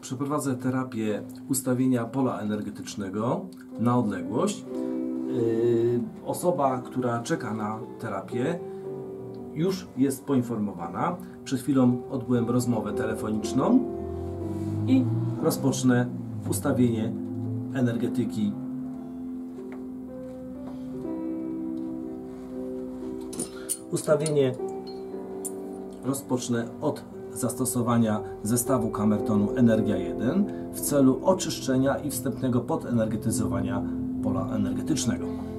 przeprowadzę terapię ustawienia pola energetycznego na odległość. Yy, Osoba, która czeka na terapię, już jest poinformowana. Przed chwilą odbyłem rozmowę telefoniczną i rozpocznę ustawienie energetyki. Ustawienie rozpocznę od zastosowania zestawu kamertonu Energia 1 w celu oczyszczenia i wstępnego podenergetyzowania pola energetycznego.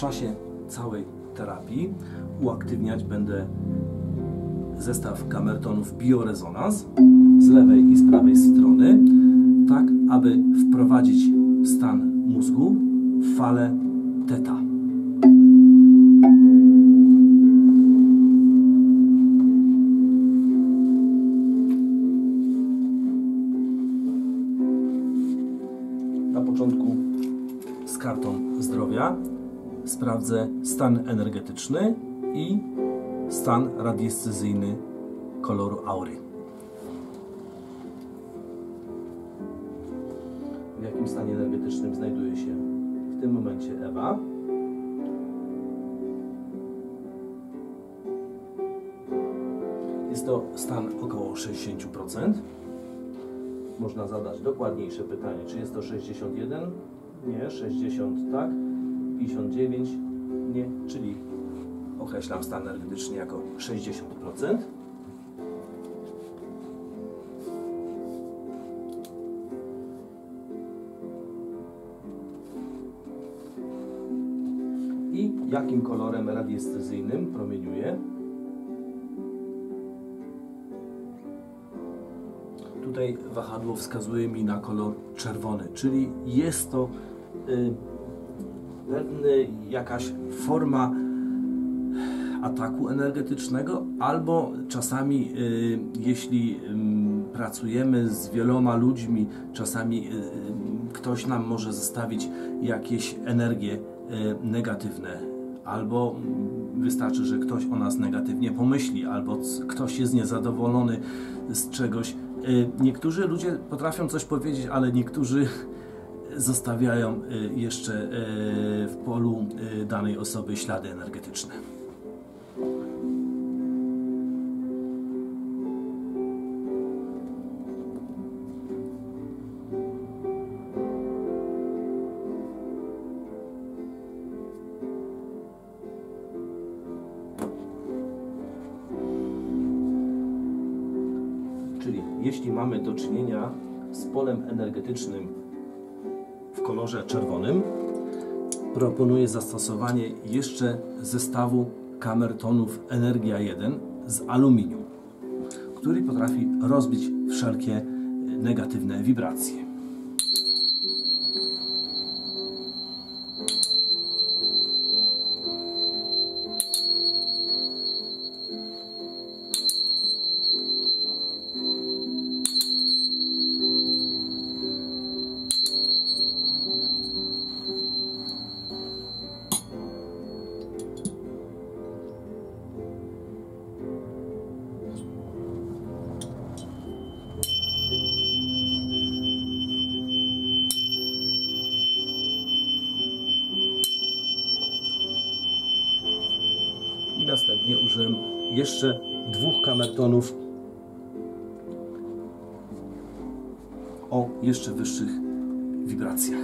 Czasie całej terapii uaktywniać będę zestaw kamertonów biorezonans z lewej i z prawej strony, tak aby wprowadzić w stan mózgu falę stan energetyczny i stan radiescyzyjny koloru aury. W jakim stanie energetycznym znajduje się w tym momencie Ewa? Jest to stan około 60%. Można zadać dokładniejsze pytanie, czy jest to 61? Nie, 60 tak, 59 nie, czyli określam stan energetyczny jako 60%. I jakim kolorem radiestezyjnym promieniuje? Tutaj wahadło wskazuje mi na kolor czerwony, czyli jest to y, jakaś forma ataku energetycznego, albo czasami, y, jeśli pracujemy z wieloma ludźmi, czasami y, ktoś nam może zostawić jakieś energie y, negatywne, albo wystarczy, że ktoś o nas negatywnie pomyśli, albo ktoś jest niezadowolony z czegoś. Niektórzy ludzie potrafią coś powiedzieć, ale niektórzy zostawiają y, jeszcze y, w polu y, danej osoby ślady energetyczne. Czyli jeśli mamy do czynienia z polem energetycznym kolorze czerwonym, proponuję zastosowanie jeszcze zestawu kamertonów Energia 1 z aluminium, który potrafi rozbić wszelkie negatywne wibracje. Jeszcze dwóch kamertonów o jeszcze wyższych wibracjach.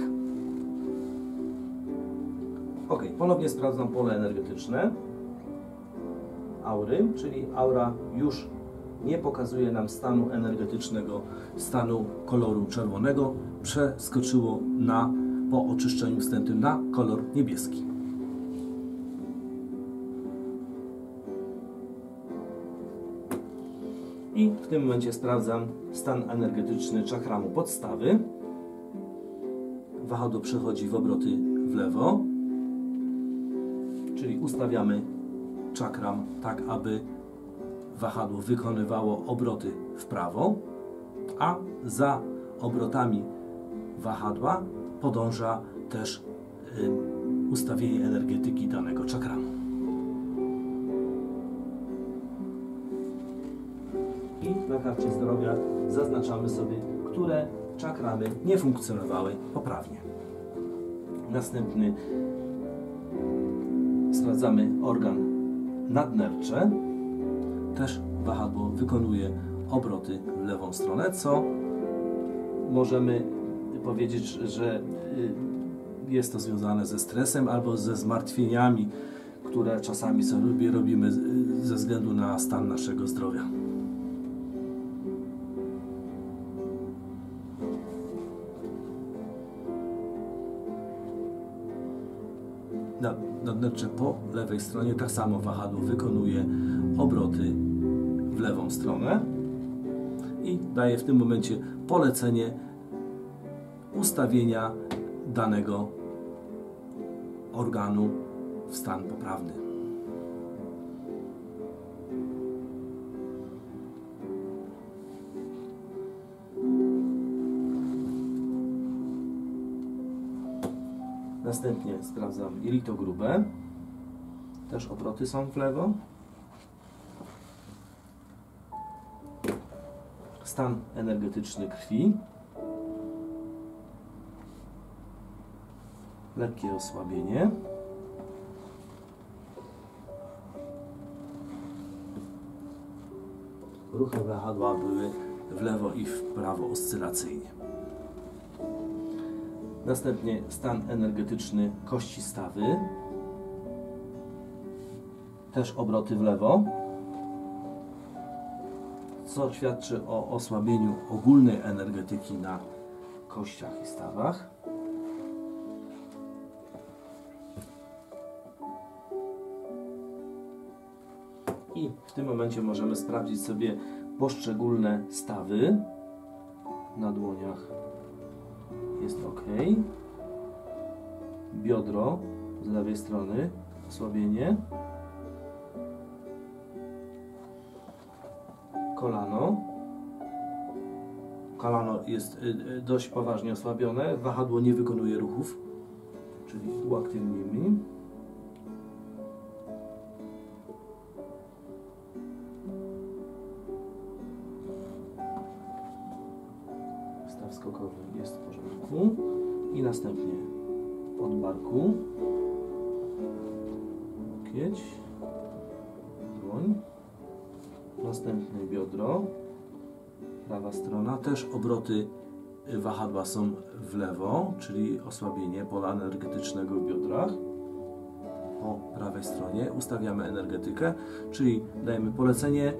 Ok, ponownie sprawdzam pole energetyczne aury, czyli aura już nie pokazuje nam stanu energetycznego, stanu koloru czerwonego, przeskoczyło na, po oczyszczeniu wstępnym na kolor niebieski. I w tym momencie sprawdzam stan energetyczny czakramu podstawy. Wahadło przechodzi w obroty w lewo, czyli ustawiamy czakram tak, aby wahadło wykonywało obroty w prawo, a za obrotami wahadła podąża też y, ustawienie energetyki danego czakramu. Na karcie zdrowia zaznaczamy sobie, które czakramy nie funkcjonowały poprawnie. Następny sprawdzamy organ nadnercze. Też wahadło wykonuje obroty w lewą stronę, co możemy powiedzieć, że y, jest to związane ze stresem albo ze zmartwieniami, które czasami sobie robimy ze względu na stan naszego zdrowia. Nadnercze po lewej stronie, tak samo wahadło wykonuje obroty w lewą stronę i daje w tym momencie polecenie ustawienia danego organu w stan poprawny. Następnie sprawdzam jelito grube. Też obroty są w lewo. Stan energetyczny krwi. Lekkie osłabienie. Ruchy wahadła były w lewo i w prawo oscylacyjnie. Następnie stan energetyczny kości stawy. Też obroty w lewo. Co świadczy o osłabieniu ogólnej energetyki na kościach i stawach. I w tym momencie możemy sprawdzić sobie poszczególne stawy na dłoniach jest ok. Biodro z lewej strony, osłabienie. Kolano. Kolano jest y, y, dość poważnie osłabione, wahadło nie wykonuje ruchów, czyli uaktywnijmy. Barku. Kieć. Dłoń. Następne biodro. Prawa strona. Też obroty wahadła są w lewo, czyli osłabienie pola energetycznego w biodrach. Po prawej stronie ustawiamy energetykę, czyli dajemy polecenie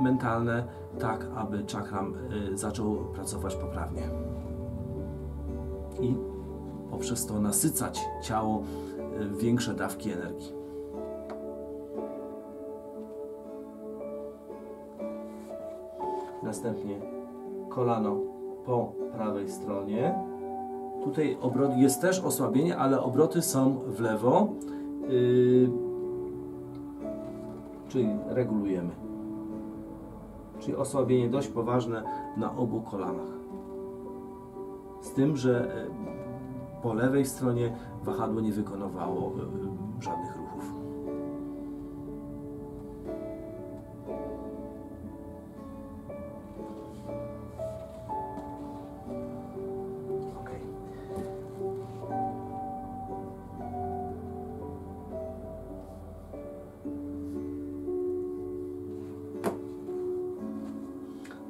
mentalne, tak aby czakram y, zaczął pracować poprawnie. I poprzez to nasycać ciało w większe dawki energii. Następnie kolano po prawej stronie. Tutaj obrot jest też osłabienie, ale obroty są w lewo. Yy, czyli regulujemy czyli osłabienie dość poważne na obu kolanach. Z tym, że e, po lewej stronie wahadło nie wykonywało e, żadnych ruchów.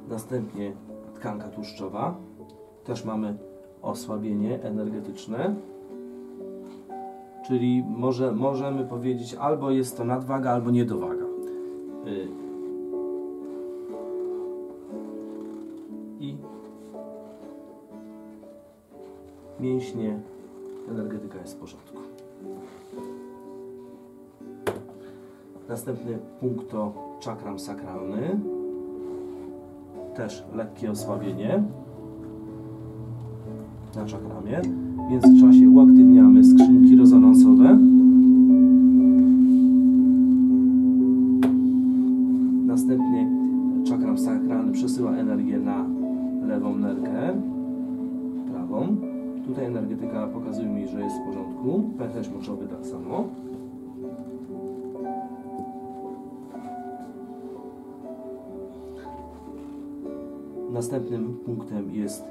Następnie tkanka tłuszczowa. Też mamy osłabienie energetyczne. Czyli może, możemy powiedzieć albo jest to nadwaga, albo niedowaga. Y, I mięśnie, energetyka jest w porządku. Następny punkt to czakram sakralny też lekkie osłabienie na czakramie. W międzyczasie uaktywniamy skrzynki rezonansowe. Następnie czakram sakralny przesyła energię na lewą nerkę, prawą. Tutaj energetyka pokazuje mi, że jest w porządku. Pęcherz moczowy tak samo. Następnym punktem jest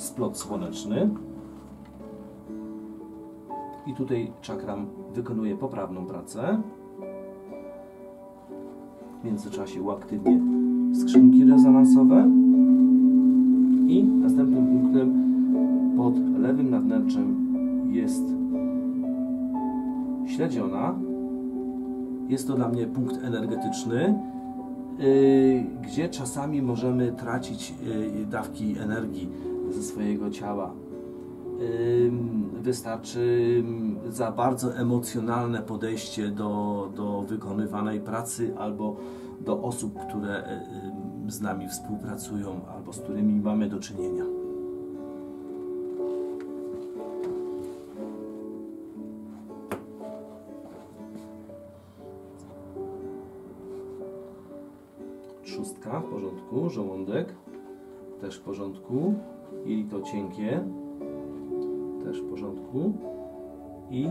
splot słoneczny. I tutaj czakram wykonuje poprawną pracę. W międzyczasie uaktywnię skrzynki rezonansowe. I następnym punktem pod lewym nadnerczem jest śledziona. Jest to dla mnie punkt energetyczny, yy, gdzie czasami możemy tracić yy, dawki energii ze swojego ciała. Wystarczy za bardzo emocjonalne podejście do, do wykonywanej pracy albo do osób, które z nami współpracują albo z którymi mamy do czynienia. Trzustka w porządku, żołądek też w porządku, to cienkie też w porządku i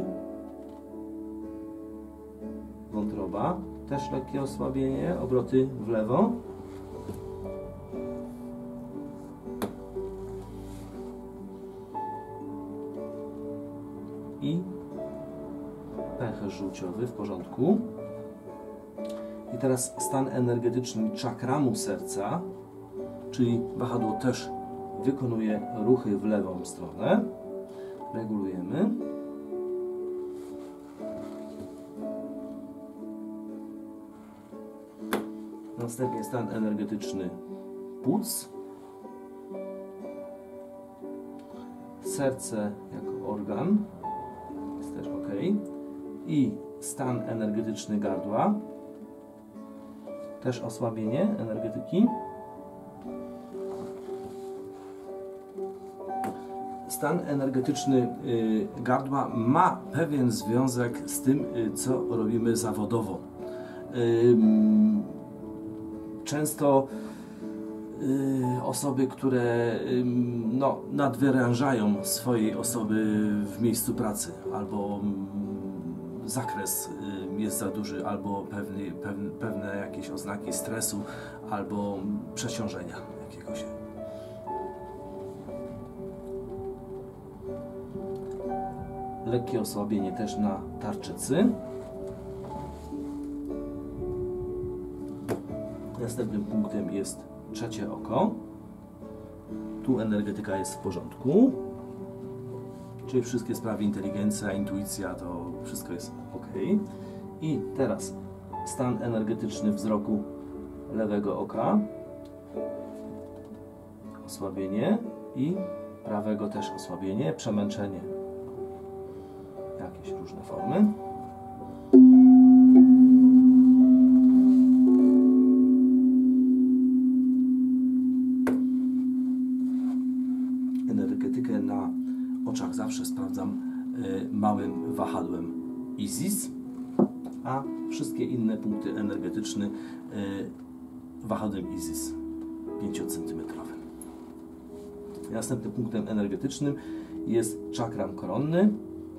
wątroba też lekkie osłabienie, obroty w lewo. I pęcherz żółciowy w porządku. I teraz stan energetyczny czakramu serca, czyli wahadło też wykonuje ruchy w lewą stronę. Regulujemy. Następnie stan energetyczny płuc. Serce jako organ jest też ok. I stan energetyczny gardła. Też osłabienie energetyki. Stan energetyczny y, gardła ma pewien związek z tym, y, co robimy zawodowo często y, osoby, które no, nadwyrężają swojej osoby w miejscu pracy, albo zakres jest za duży, albo pewne, pewne jakieś oznaki stresu, albo przeciążenia jakiegoś. Lekkie osłabienie też na tarczycy. Następnym punktem jest trzecie oko. Tu energetyka jest w porządku. Czyli wszystkie sprawy inteligencja, intuicja, to wszystko jest ok. I teraz stan energetyczny wzroku lewego oka. Osłabienie i prawego też osłabienie, przemęczenie. Różne formy. zawsze sprawdzam y, małym wahadłem ISIS, a wszystkie inne punkty energetyczne y, wahadłem ISIS 5 cm. Następnym punktem energetycznym jest czakram koronny,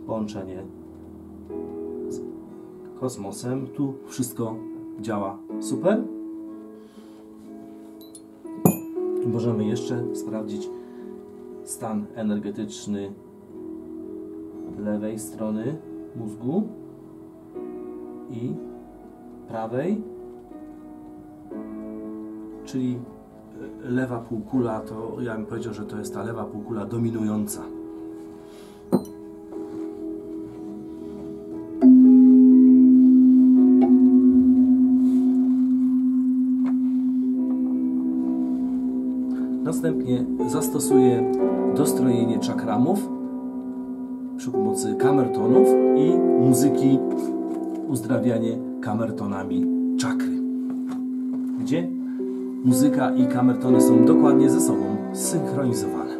połączenie kosmosem. Tu wszystko działa super. Możemy jeszcze sprawdzić stan energetyczny lewej strony mózgu i prawej, czyli lewa półkula, to ja bym powiedział, że to jest ta lewa półkula dominująca. Następnie zastosuję dostrojenie czakramów przy pomocy kamertonów i muzyki uzdrawianie kamertonami czakry. Gdzie muzyka i kamertony są dokładnie ze sobą zsynchronizowane.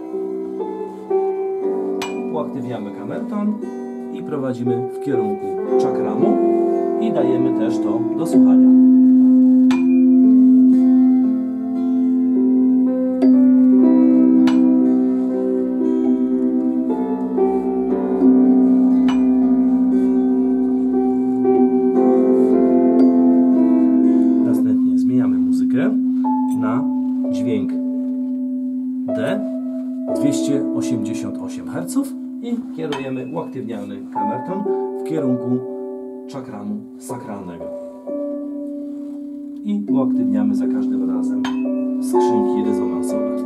Uaktywniamy kamerton i prowadzimy w kierunku czakramu i dajemy też to do słuchania. uaktywniany Kemerton w kierunku czakramu sakralnego. I uaktywniamy za każdym razem skrzynki rezonansowe.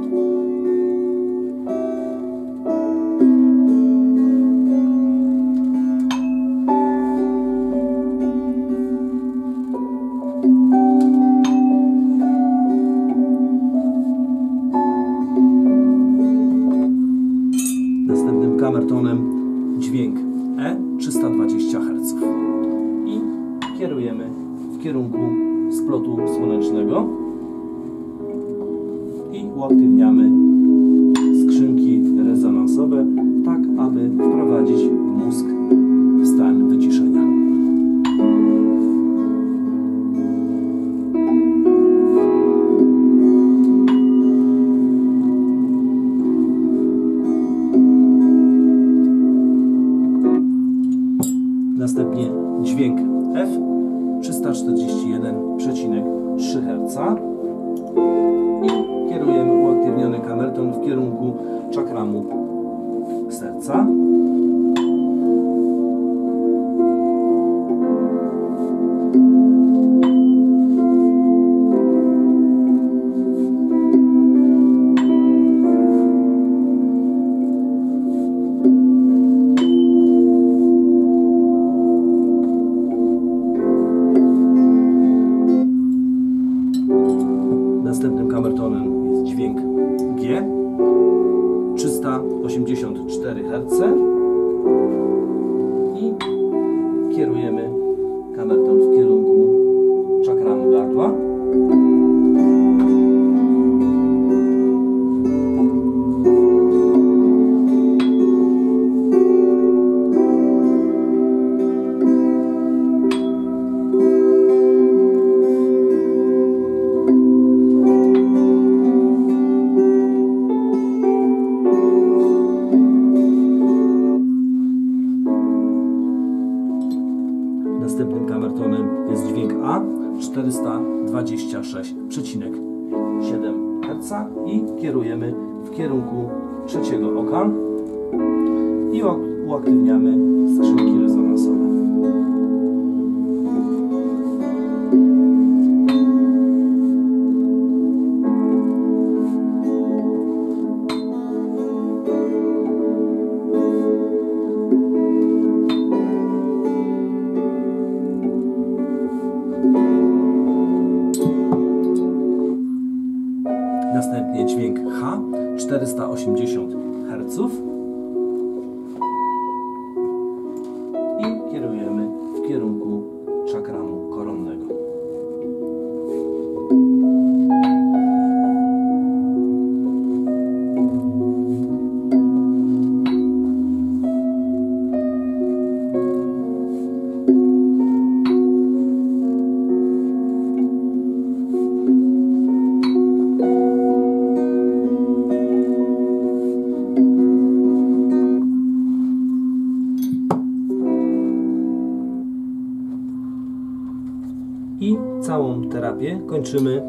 kończymy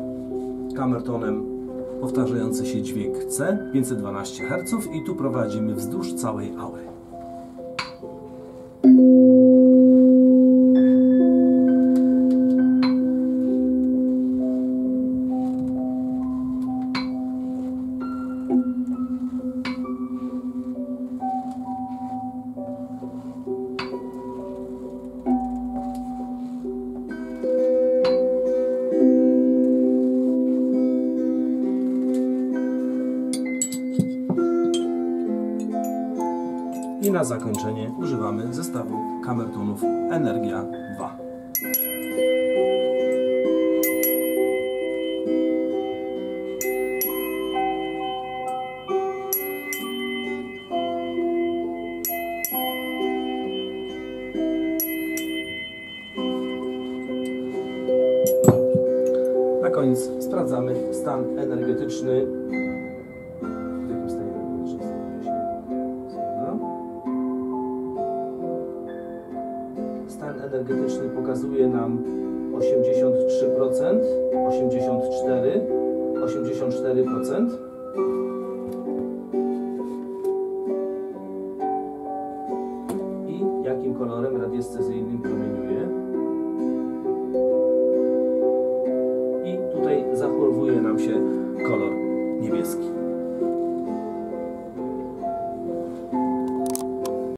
kamertonem powtarzający się dźwięk C 512 Hz i tu prowadzimy wzdłuż całej aury. zakończenie używamy zestawu kamertonów Energia 2. Na koniec sprawdzamy stan energetyczny energetyczny pokazuje nam 83%, 84%, 84%.